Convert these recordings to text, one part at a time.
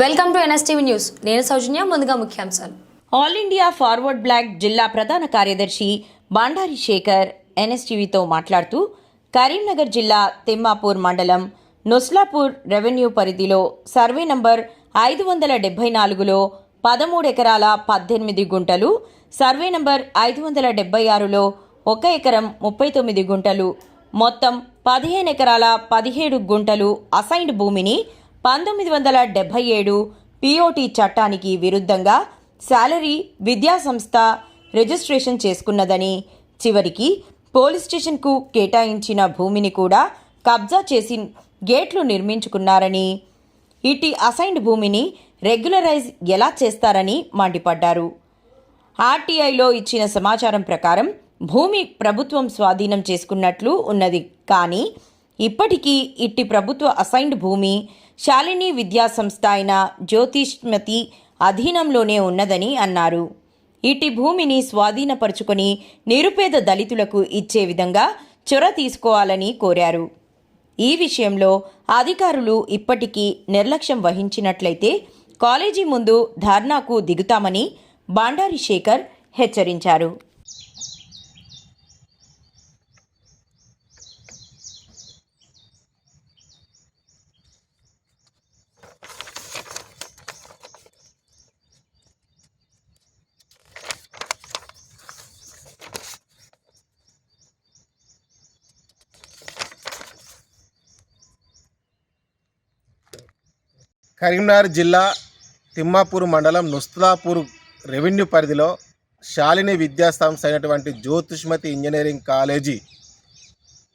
Welcome to NSTV news. నేను సౌజన్య ముందుగా ముఖ్యాంశాలు. ఆల్ ఇండియా ఫార్వర్డ్ బ్లాక్ జిల్లా ప్రధాన కార్యదర్శి బాండారి శేఖర్ ఎన్ఎస్టీవీతో మాట్లాడుతూ కరీంనగర్ జిల్లా తిమ్మాపూర్ మండలం నుస్లాపూర్ రెవెన్యూ పరిధిలో సర్వే నంబర్ ఐదు వందల డెబ్బై నాలుగులో పదమూడు ఎకరాల పద్దెనిమిది గుంటలు సర్వే నంబర్ ఐదు వందల డెబ్బై ఆరులో ఒక ఎకరం ముప్పై తొమ్మిది గుంటలు మొత్తం పదిహేను ఎకరాల పదిహేడు గుంటలు అసైన్డ్ భూమిని పంతొమ్మిది వందల డెబ్బై ఏడు పిఓటి చట్టానికి విరుద్ధంగా శాలరీ విద్యా సంస్థ రిజిస్ట్రేషన్ చేసుకున్నదని చివరికి పోలీస్ స్టేషన్కు కేటాయించిన భూమిని కూడా కబ్జా చేసి గేట్లు నిర్మించుకున్నారని ఇటీ అసైన్డ్ భూమిని రెగ్యులరైజ్ ఎలా చేస్తారని మండిపడ్డారు. ఆర్టీఐలో ఇచ్చిన సమాచారం ప్రకారం భూమి ప్రభుత్వం స్వాధీనం చేసుకున్నట్లు ఉన్నది. కానీ ఇప్పటికీ ఇట్టి ప్రభుత్వ అసైన్డ్ భూమి శాలిని విద్యా సంస్థ అయిన జ్యోతిష్మతి అధీనంలోనే ఉన్నదని అన్నారు. ఇట్టి భూమిని స్వాధీనపరుచుకొని నిరుపేద దళితులకు ఇచ్చే విధంగా చొర తీసుకోవాలని కోరారు. ఈ విషయంలో అధికారులు ఇప్పటికీ నిర్లక్ష్యం వహించినట్లయితే కాలేజీ ముందు ధర్నాకు దిగుతామని బాండారి శేఖర్ హెచ్చరించారు. కరీంనగర్ జిల్లా తిమ్మాపూర్ మండలం నుస్లాపూర్ రెవెన్యూ పరిధిలో శాలిని విద్యా సంస్థ అయినటువంటి జ్యోతిష్మతి ఇంజనీరింగ్ కాలేజీ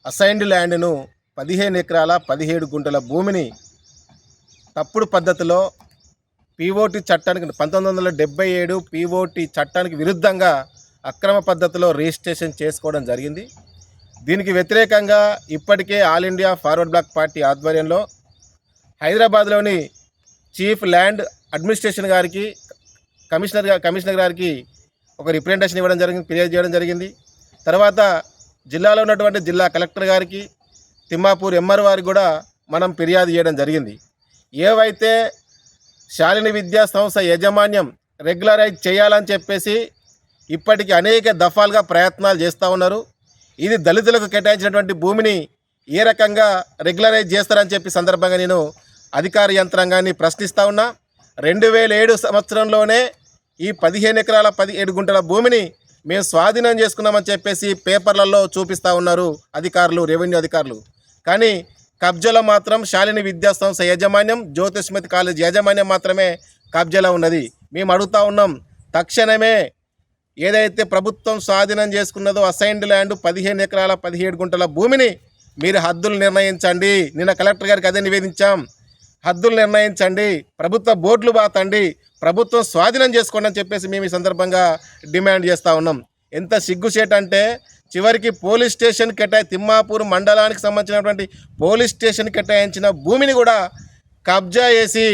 అసైన్డ్ ల్యాండ్ను పదిహేను ఎకరాల పదిహేడు గుంటల భూమిని తప్పుడు పద్ధతిలో పీఓటీ చట్టానికి పంతొమ్మిది వందల డెబ్బై ఏడు పీఓటీ చట్టానికి విరుద్ధంగా అక్రమ పద్ధతిలో రిజిస్ట్రేషన్ చేసుకోవడం జరిగింది. దీనికి వ్యతిరేకంగా ఇప్పటికే all India forward bloc party ఆధ్వర్యంలో హైదరాబాద్లోని చీఫ్ ల్యాండ్ అడ్మినిస్ట్రేషన్ గారికి కమిషనర్ కమిషనర్ గారికి ఒక రిప్రజెంటేషన్ ఇవ్వడం జరిగింది ఫిర్యాదు చేయడం జరిగింది. తర్వాత జిల్లాలో ఉన్నటువంటి జిల్లా కలెక్టర్ గారికి తిమ్మాపూర్ ఎంఆర్ వారికి కూడా మనం ఫిర్యాదు చేయడం జరిగింది. ఏవైతే శాలిని విద్యా సంస్థ యాజమాన్యం రెగ్యులరైజ్ చేయాలని చెప్పేసి ఇప్పటికి అనేక దఫాలుగా ప్రయత్నాలు చేస్తూ ఉన్నారు. ఇది దళితులకు కేటాయించినటువంటి భూమిని ఏ రకంగా రెగ్యులరైజ్ చేస్తారని చెప్పి సందర్భంగా నేను అధికార యంత్రాంగాన్ని ప్రశ్నిస్తూ ఉన్నా రెండు వేల ఏడు సంవత్సరంలోనే ఈ పదిహేను ఎకరాల పదిహేడు గుంటల భూమిని మేము స్వాధీనం చేసుకున్నామని చెప్పేసి పేపర్లలో చూపిస్తూ ఉన్నారు అధికారులు రెవెన్యూ అధికారులు. కానీ కబ్జాలో మాత్రం శాలిని విద్యా సంస్థ యాజమాన్యం జ్యోతిష్మతి కాలేజ్ యాజమాన్యం మాత్రమే కబ్జాలో ఉన్నది. మేము అడుగుతా ఉన్నాం తక్షణమే ఏదైతే ప్రభుత్వం స్వాధీనం చేసుకున్నదో అసైన్డ్ ల్యాండ్ పదిహేను ఎకరాల పదిహేడు గుంటల భూమిని మీరు హద్దులు నిర్ణయించండి. నిన్న కలెక్టర్ గారికి అదే నివేదించాం. హద్దులు నిర్ణయించండి ప్రభుత్వ బోర్డులు బాతండి ప్రభుత్వం స్వాధీనం చేసుకోండి అని చెప్పేసి మేము ఈ సందర్భంగా డిమాండ్ చేస్తూ ఉన్నాం. ఎంత సిగ్గుచేట అంటే చివరికి పోలీస్ స్టేషన్ కేటాయి తిమ్మాపూర్ మండలానికి సంబంధించినటువంటి పోలీస్ స్టేషన్ కేటాయించిన భూమిని కూడా కబ్జా చేసి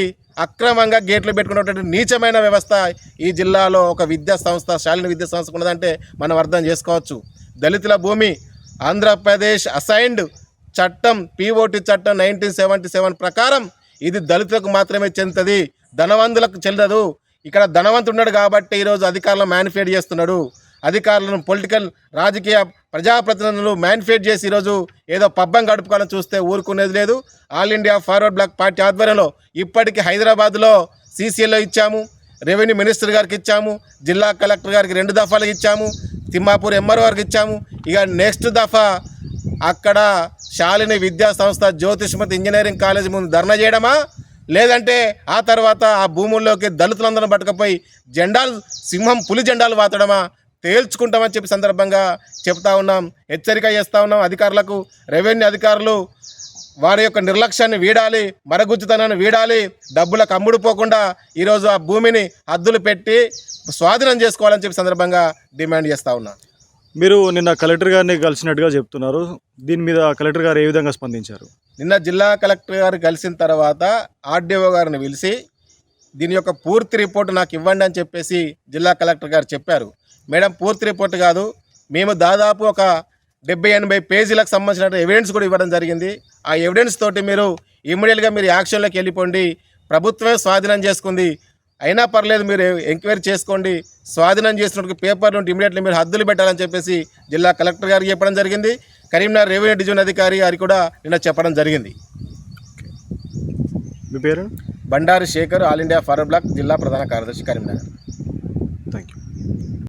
అక్రమంగా గేట్లు పెట్టుకున్నటువంటి నీచమైన వ్యవస్థ ఈ జిల్లాలో ఒక విద్యా సంస్థ శాలిని విద్యా సంస్థ ఉన్నదంటే మనం అర్థం చేసుకోవచ్చు. దళితుల భూమి ఆంధ్రప్రదేశ్ అసైన్డ్ చట్టం పీఓటి చట్టం నైన్టీన్ సెవెంటీ సెవెన్ ప్రకారం ఇది దళితులకు మాత్రమే చెందుతుంది. ధనవంతులకు చెల్లదు ఇక్కడ ధనవంతుడు ఉన్నాడు కాబట్టి ఈరోజు అధికారులను మ్యానిఫేట్ చేస్తున్నాడు. అధికారులను పొలిటికల్ రాజకీయ ప్రజాప్రతినిధులు మ్యానిఫేట్ చేసి ఈరోజు ఏదో పబ్బం గడుపుకోవాలని చూస్తే ఊరుకునేది లేదు. All India forward bloc party ఆధ్వర్యంలో ఇప్పటికీ హైదరాబాద్లో సీసీఎల్లో ఇచ్చాము. రెవెన్యూ మినిస్టర్ గారికి ఇచ్చాము. జిల్లా కలెక్టర్ గారికి రెండు దఫాలకు ఇచ్చాము. తిమ్మాపూర్ ఎంఆర్ఓ గారికి ఇచ్చాము. ఇక నెక్స్ట్ దఫా అక్కడ శాలిని విద్యా సంస్థ జ్యోతిష్మతి ఇంజనీరింగ్ కాలేజ్ ముందు ధర్నా చేయడమా? లేదంటే ఆ తర్వాత ఆ భూముల్లోకి దళితులందరం పట్టుకపోయి జెండాలు సింహం పులి జెండాలు వాతడమా? తేల్చుకుంటామని చెప్పి సందర్భంగా చెప్తా ఉన్నాం. హెచ్చరిక చేస్తూ ఉన్నాం అధికారులకు. రెవెన్యూ అధికారులు వారి యొక్క నిర్లక్ష్యాన్ని వీడాలి మరగుజ్జుతనాన్ని వీడాలి డబ్బులకు అమ్ముడుపోకుండా ఈరోజు ఆ భూమిని హద్దులు పెట్టి స్వాధీనం చేసుకోవాలని చెప్పి సందర్భంగా డిమాండ్ చేస్తూ ఉన్నాం. మీరు నిన్న కలెక్టర్ గారిని కలిసినట్టుగా చెప్తున్నారు. దీని మీద కలెక్టర్ గారు ఏ విధంగా స్పందించారు? నిన్న జిల్లా కలెక్టర్ గారు కలిసిన తర్వాత ఆర్డీఓ గారిని పిలిచి దీని యొక్క పూర్తి రిపోర్ట్ నాకు ఇవ్వండి అని చెప్పేసి జిల్లా కలెక్టర్ గారు చెప్పారు. మేడం పూర్తి రిపోర్ట్ కాదు. మేము దాదాపు ఒక డెబ్బై ఎనభై పేజీలకు సంబంధించిన ఎవిడెన్స్ కూడా ఇవ్వడం జరిగింది. ఆ ఎవిడెన్స్ తోటి మీరు ఇమ్మీడియట్గా మీరు యాక్షన్లోకి వెళ్ళిపోండి. ప్రభుత్వమే స్వాధీనం చేసుకుంది. అయినా పర్లేదు మీరు ఎంక్వైరీ చేసుకోండి. స్వాధీనం చేసినట్టు పేపర్ నుండి ఇమీడియట్లీ మీరు హద్దులు పెట్టాలని చెప్పేసి జిల్లా కలెక్టర్ గారికి చెప్పడం జరిగింది. కరీంనగర్ రెవెన్యూ డివిజన్ అధికారి గారికి కూడా నిన్న చెప్పడం జరిగింది. మీ పేరు? Bandari Shekhar all India forward bloc జిల్లా ప్రధాన కార్యదర్శి కరీంనగర్.